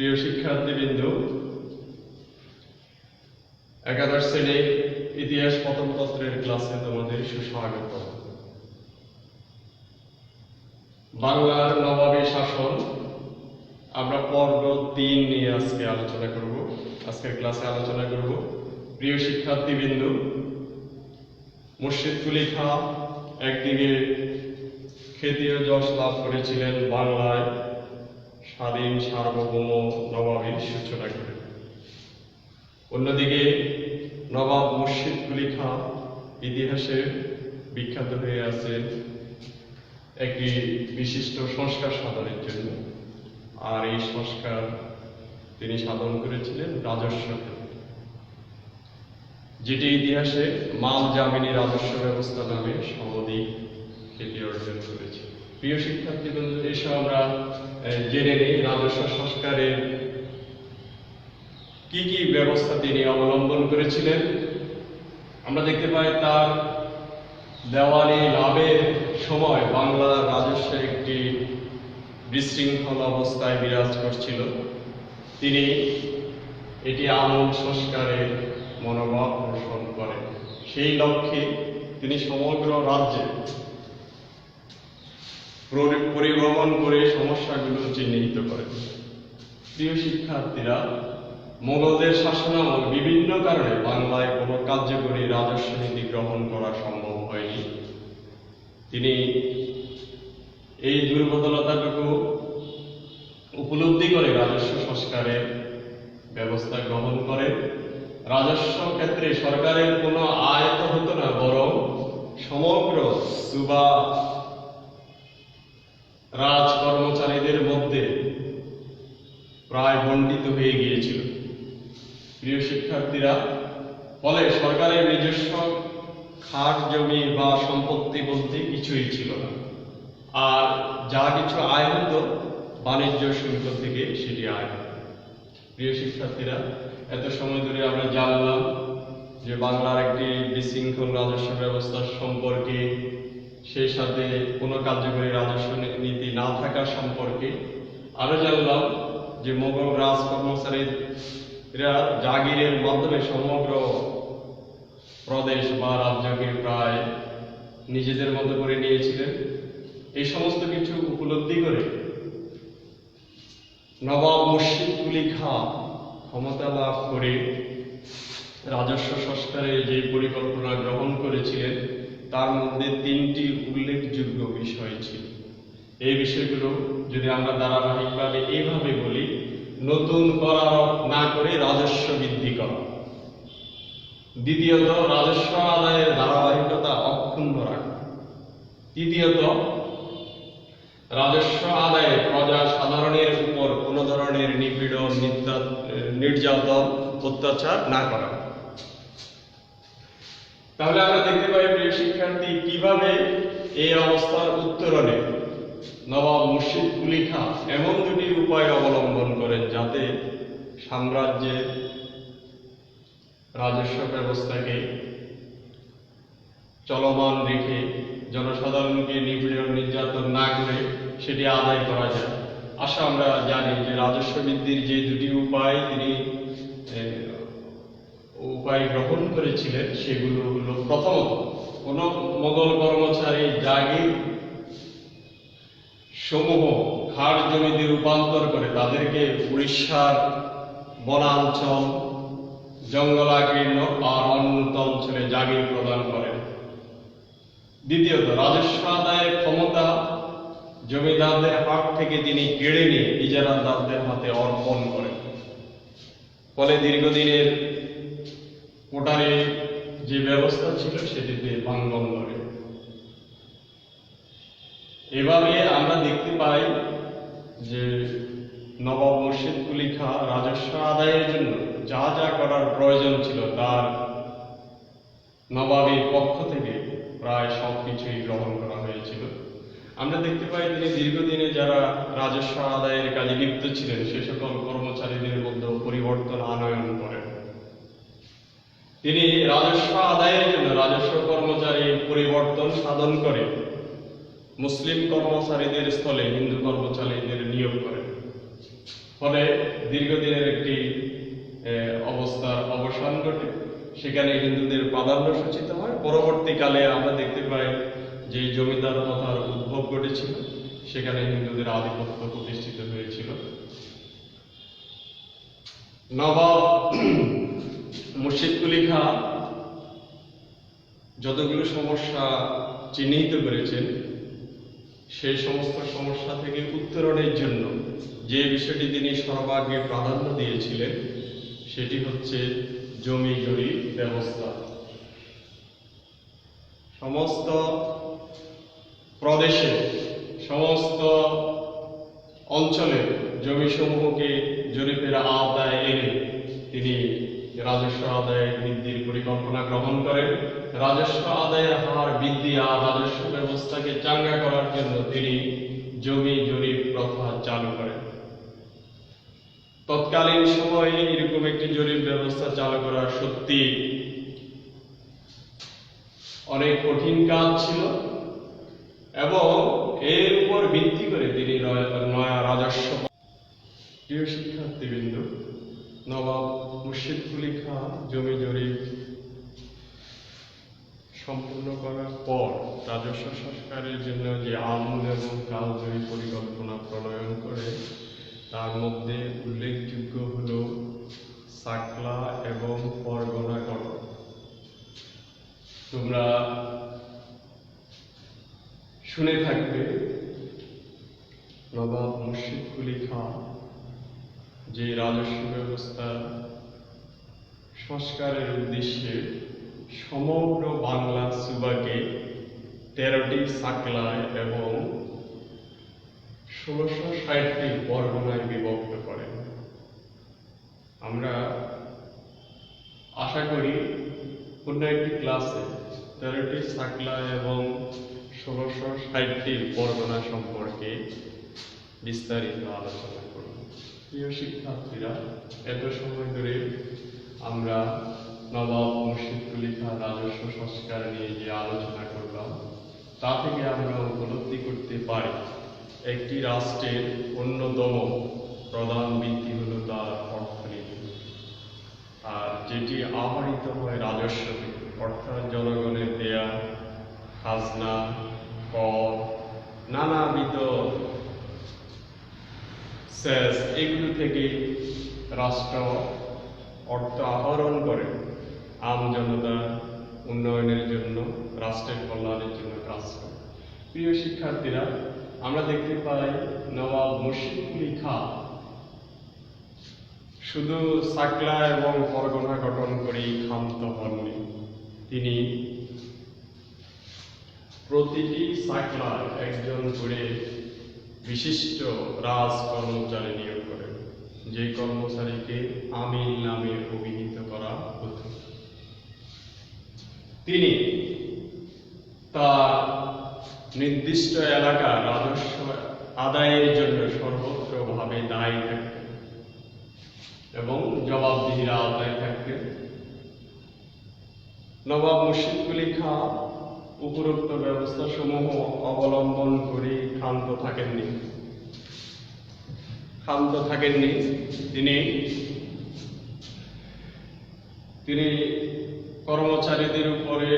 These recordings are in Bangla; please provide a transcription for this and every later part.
প্রিয় শিক্ষার্থীবৃন্দ, একাদশ শ্রেণির ইতিহাস প্রথম পত্রের ক্লাসে তোমাদের সুস্বাগত। বাংলার নবাবী শাসন আমরা পর্ব তিন নিয়ে আজকে আলোচনা করব, আজকের ক্লাসে আলোচনা করব। প্রিয় শিক্ষার্থীবৃন্দ মুর্শিদ কুলি খাঁ একদিকে খ্যাতি ও যশ লাভ করেছিলেন বাংলায় স্বাধীন সার্বভৌম নবাবের সূচনা করে। অন্যদিকে নবাব মুর্শিদ কুলি খাঁ ইতিহাসে বিখ্যাত হয়ে আছেন একটি বিশিষ্ট সংস্কার সাধনের জন্য। আর এই সংস্কার তিনি সাধন করেছিলেন রাজস্ব যেটি ইতিহাসে মাল জামিনী রাজস্ব ব্যবস্থা নামে সর্বাধিক খ্যাতি অর্জন করেছে। প্রিয় শিক্ষার্থীবৃন্দ এসব আমরা জেনে নিই রাজস্ব সংস্কারের কি কি ব্যবস্থা তিনি অবলম্বন করেছিলেন। আমরা দেখতে পাই তার দেওয়ানি লাভের সময় বাংলা রাজস্ব একটি বিশৃঙ্খল অবস্থায় বিরাজ করছিল। তিনি এটি আমূল সংস্কারের মনোভাব পোষণ করেন। সেই লক্ষ্যে তিনি সমগ্র রাজ্যে পরিভ্রমণ করে সমস্যাগুলো চিহ্নিত করেন প্রিয় শিক্ষার্থীরা, মোগলদের শাসনামল বিভিন্ন কারণে বাংলায় কোনো কার্যকরী রাজস্ব নীতি গ্রহণ করা সম্ভব হয়নি। তিনি এই দুর্বলতাটুকু উপলব্ধি করে রাজস্ব সংস্কারের ব্যবস্থা গ্রহণ করে রাজস্ব ক্ষেত্রে সরকারের কোনো আয়ত হতো না, বরং সমগ্র সুবা রাজ কর্মচারীদের মধ্যে প্রায় বণ্টিত হয়ে গিয়েছিল প্রিয় শিক্ষার্থীরা, ফলে সরকারের নিজস্ব খাট জমি বা সম্পত্তি বলতে কিছুই ছিল না। আর যা কিছু আয় হতো, বাণিজ্য শুল্ক থেকে সেটি আয় প্রিয় শিক্ষার্থীরা, এত সময় ধরে আমরা জানলাম যে বাংলার একটি বিশৃঙ্খল রাজস্ব ব্যবস্থা সম্পর্কে, সেই সাথে কোনো কার্যকরী রাজস্ব নীতি না থাকার সম্পর্কে আরও জানলাম যে মোগল রাজ কর্মচারীরা জাগিরের মাধ্যমে সমগ্র প্রদেশ বা রাজ্যকে প্রায় নিজেদের মতো করে নিয়েছিলেন। এই সমস্ত কিছু উপলব্ধি করে নবাব মুর্শিদ কুলি খাঁ ক্ষমতা লাভ করে রাজস্ব সংস্কারের যে পরিকল্পনা গ্রহণ করেছিলেন, তার মধ্যে তিনটি উল্লেখযোগ্য বিষয় ছিল। এই বিষয়গুলো যদি আমরা ধারাবাহিকভাবে এইভাবে নতুন করারোপ না করে রাজস্ব বৃদ্ধি করা। দ্বিতীয়ত রাজস্ব আদায়ের ধারাবাহিকতা অক্ষুণ্ণ রাখা। তৃতীয়ত রাজস্ব আদায়ে প্রজা সাধারণের উপর কোনো ধরনের নিপীড়ন নির্যাতন, অত্যাচার না করা। তাহলে আমরা দেখতে পাই শিক্ষার্থী, কীভাবে এই অবস্থার উত্তরণে নবাব মুর্শিদ কুলি খাঁ এমন দুটি উপায় অবলম্বন করেন যাতে সাম্রাজ্যের রাজস্ব ব্যবস্থাকে চলমান রেখে জনসাধারণকে নিপীড়ন, নির্যাতন না করে সেটি আদায় করা যায়। আশা আমরা জানি যে রাজস্ব বৃদ্ধির যে দুটি উপায় তিনি উপায় গ্রহণ করেছিলেন, সেগুলো হলো প্রথমত কোন মোগল কর্মচারী জাগির সমূহ খাট জমিতে রূপান্তর করে তাদেরকে উড়িষ্যার বনাঞ্চল জঙ্গলাকীর্ণ আর অন্যত অঞ্চলে জাগির প্রদান করেন দ্বিতীয়ত রাজস্ব আদায়ের ক্ষমতা, জমিদারদের হাত থেকে তিনি কেড়ে নিয়ে ইজারাদারদের হাতে অর্পণ করেন। ফলে দীর্ঘদিনের কোটারে যে ব্যবস্থা ছিল, সেটিতে ভাঙ্গন ধরে। এভাবে আমরা দেখতে পাই যে নবাব মুর্শিদ কুলি রাজস্ব আদায়ের জন্য যা যা করার প্রয়োজন ছিল তার নবাবের পক্ষ থেকে প্রায় সব কিছুই গ্রহণ করা হয়েছিল। আমরা দেখতে পাই তিনি দীর্ঘদিনে যারা রাজস্ব আদায়ের কাজে লিপ্ত ছিলেন, সে সকল কর্মচারীদের মধ্যে পরিবর্তন আনয়ন করেন। তিনি রাজস্ব আদায়ের জন্য রাজস্ব কর্মচারী পরিবর্তন সাধন করে মুসলিম কর্মচারীদের স্থলে হিন্দু কর্মচারীদের নিয়োগ করেন ফলে দীর্ঘদিনের একটি অবস্থার অবসান ঘটে। সেখানে হিন্দুদের প্রাধান্য সূচিত হয়। পরবর্তীকালে আমরা দেখতে পাই যে জমিদার প্রথার উদ্ভব ঘটেছিল। সেখানে হিন্দুদের আধিপত্য প্রতিষ্ঠিত হয়েছিল। নবাব মুর্শিদ কুলি খাঁ যতগুলো সমস্যা চিহ্নিত করেছেন সেই সমস্ত সমস্যা থেকে উত্তরণের জন্য যে বিষয়টি তিনি সর্বাগ্রে প্রাধান্য দিয়েছিলেন, সেটি হচ্ছে জমি জরি ব্যবস্থা। সমস্ত প্রদেশে, সমস্ত অঞ্চলে জমিসমূহকে জরিপের আওতায় এনে তিনি রাজস্ব আদায় বৃদ্ধির পরিকল্পনা গ্রহণ করেন রাজস্ব আদায়ের হার বৃদ্ধি আর রাজস্ব ব্যবস্থাকে চাঙ্গা করার জন্য তিনি জমি জরিপ প্রথা চালু করেন। তৎকালীন সময়ে এরকম একটি জরিপ ব্যবস্থা চালু করা সত্যি অনেক কঠিন কাজ ছিল এবং এর উপর ভিত্তি করে তিনি নয়- রাজস্ব প্রিয় শিক্ষার্থীবৃন্দ নবাব মুর্শিদ কুলি খাঁ জমি জরিপ সম্পূর্ণ করার পর রাজস্ব সংস্কারের জন্য যে আমূল এবং কালজয়ী পরিকল্পনা প্রণয়ন করে, তার মধ্যে উল্লেখযোগ্য হল সাকলা এবং পরগনা গঠন তোমরা শুনে থাকবে, নবাব মুর্শিদ কুলি খাঁ যে রাজস্ব ব্যবস্থা, সংস্কারের উদ্দেশ্যে সমগ্র বাংলা সুবাকে তেরোটি সাকলায় এবং ষোলোশো ষাটটি বরগনায় বিভক্ত করেন আমরা আশা করি অন্য একটি ক্লাসে তেরোটি সাকলা এবং ষোলোশো ষাটটি বরগনা সম্পর্কে বিস্তারিত আলোচনা প্রিয় শিক্ষার্থীরা, এত সময় ধরে আমরা নবাব মুর্শিদ কুলি খাঁ রাজস্ব সংস্কার নিয়ে যে আলোচনা করলাম, তা থেকে আমরা উপলব্ধি করতে পারি, একটি রাষ্ট্রের অন্যতম প্রধান ভিত্তি হল তার অর্থনীতি। আর যেটি আহরিত হয় রাজস্ব অর্থাৎ জনগণের দেয়া খাজনা, কর, নানাবিধ সেস এগুলো থেকে রাষ্ট্র, অর্থ আহরণ করে আম জনতা উন্নয়নের জন্য, রাষ্ট্রের কল্যাণের জন্য কাজ করে। প্রিয় শিক্ষার্থীরা, আমরা দেখতে পাই নবাব মুর্শিদ কুলি খাঁ শুধু সাকলা এবং পরগনা গঠন করেই ক্ষান্ত হননি। তিনি প্রতিটি সাকলায় একজন করে বিশিষ্ট রাজ কর্মচারী নিয়োগ করেন যে কর্মচারীকে আমিল নামে অভিহিত করা হতো। তিনি তার নির্দিষ্ট এলাকার রাজস্ব আদায়ের জন্য সর্বত্রভাবে দায়ী থাকতেন এবং জবাবদিহিরা আদায় থাকতেন। নবাব মুর্শিদ কুলি খাঁ উপরোক্ত ব্যবস্থা সমূহ অবলম্বন করে ক্ষান্ত থাকেননি। ক্ষান্ত থাকেননি। তিনি তিনি কর্মচারীদের উপরে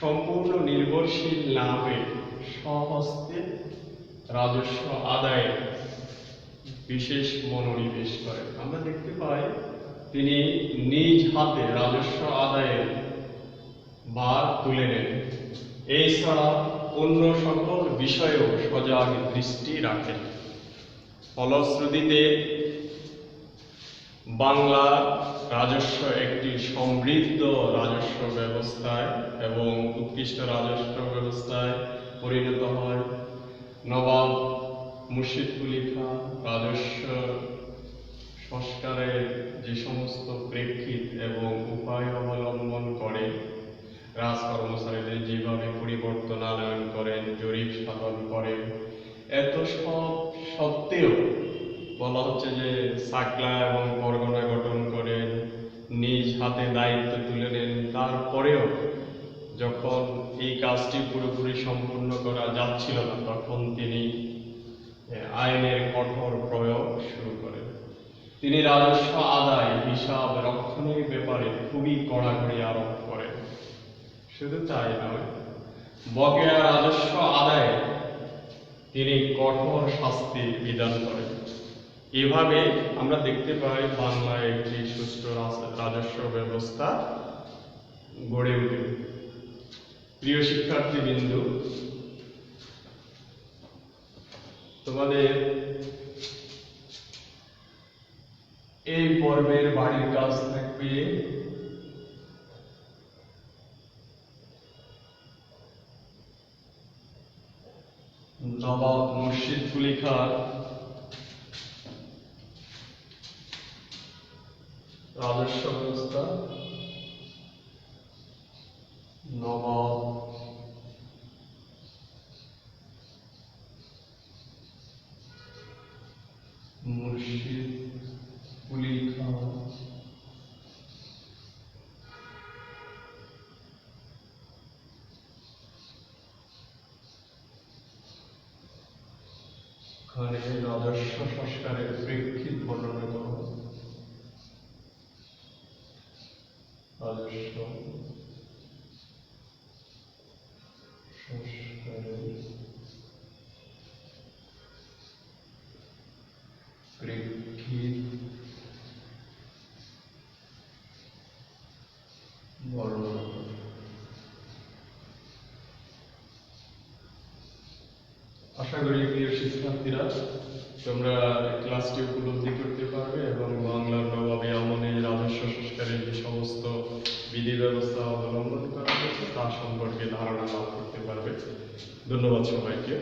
সম্পূর্ণ নির্ভরশীল না হয়ে স্বহস্তে রাজস্ব আদায়ে বিশেষ মনোনিবেশ করেন। আমরা দেখতে পাই তিনি নিজ হাতে রাজস্ব আদায়ের ভার তুলে নেন এছাড়া অন্য সকল বিষয়েও সজাগ দৃষ্টি রাখেন। ফলশ্রুতিতে, বাংলা রাজস্ব একটি সমৃদ্ধ রাজস্ব ব্যবস্থায় এবং উৎকৃষ্ট রাজস্ব ব্যবস্থায় পরিণত হয়। নবাব মুর্শিদ কুলি খাঁ রাজস্ব সংস্কারের যে সমস্ত প্রেক্ষিত এবং উপায় অবলম্বন করে রাজ কর্মচারীদের যেভাবে পরিবর্তন আনয়ন করেন, জরিপ সাধন করেন, এত সব সত্ত্বেও বলা হচ্ছে যে সাকলা এবং পরগনা গঠন করেন, নিজ হাতে দায়িত্ব তুলে নেন। তারপরেও যখন এই কাজটি পুরোপুরি সম্পূর্ণ করা যাচ্ছিল না, তখন তিনি আইনের কঠোর প্রয়োগ শুরু করেন। তিনি রাজস্ব আদায়, হিসাব রক্ষণের ব্যাপারে খুবই কড়াকড়ি আরোপ করেন। শুধু তাই নয়, বকেয়া রাজস্ব আদায়ে তিনি কঠোর শাস্তির বিধান করেন। এভাবে আমরা দেখতে পাই বাংলায় একটি সুষ্ঠু রাজস্ব ব্যবস্থা গড়ে ওঠে। প্রিয় শিক্ষার্থী বিন্দু তোমাদের এই পর্বের বাড়ির কাজ থাকবে নবাব মুর্শিদ কুলি খান রাজস্ব ব্যবস্থা। নবাব মুর্শিদ কুলি খান খানের রাজস্ব সংস্কারের প্রেক্ষিত বর্ণনা করো রাজস্ব সংস্কারের প্রেক্ষিত বর্ণনা করো আশা করি প্রিয় শিক্ষার্থীরা, তোমরা ক্লাসটি উপলব্ধি করতে পারবে এবং বাংলার নবাবী আমলে রাজস্ব সংস্কারের যে সমস্ত বিধি ব্যবস্থা অবলম্বন করা হয়েছে তা সম্পর্কে ধারণা লাভ করতে পারবে। ধন্যবাদ সবাইকে।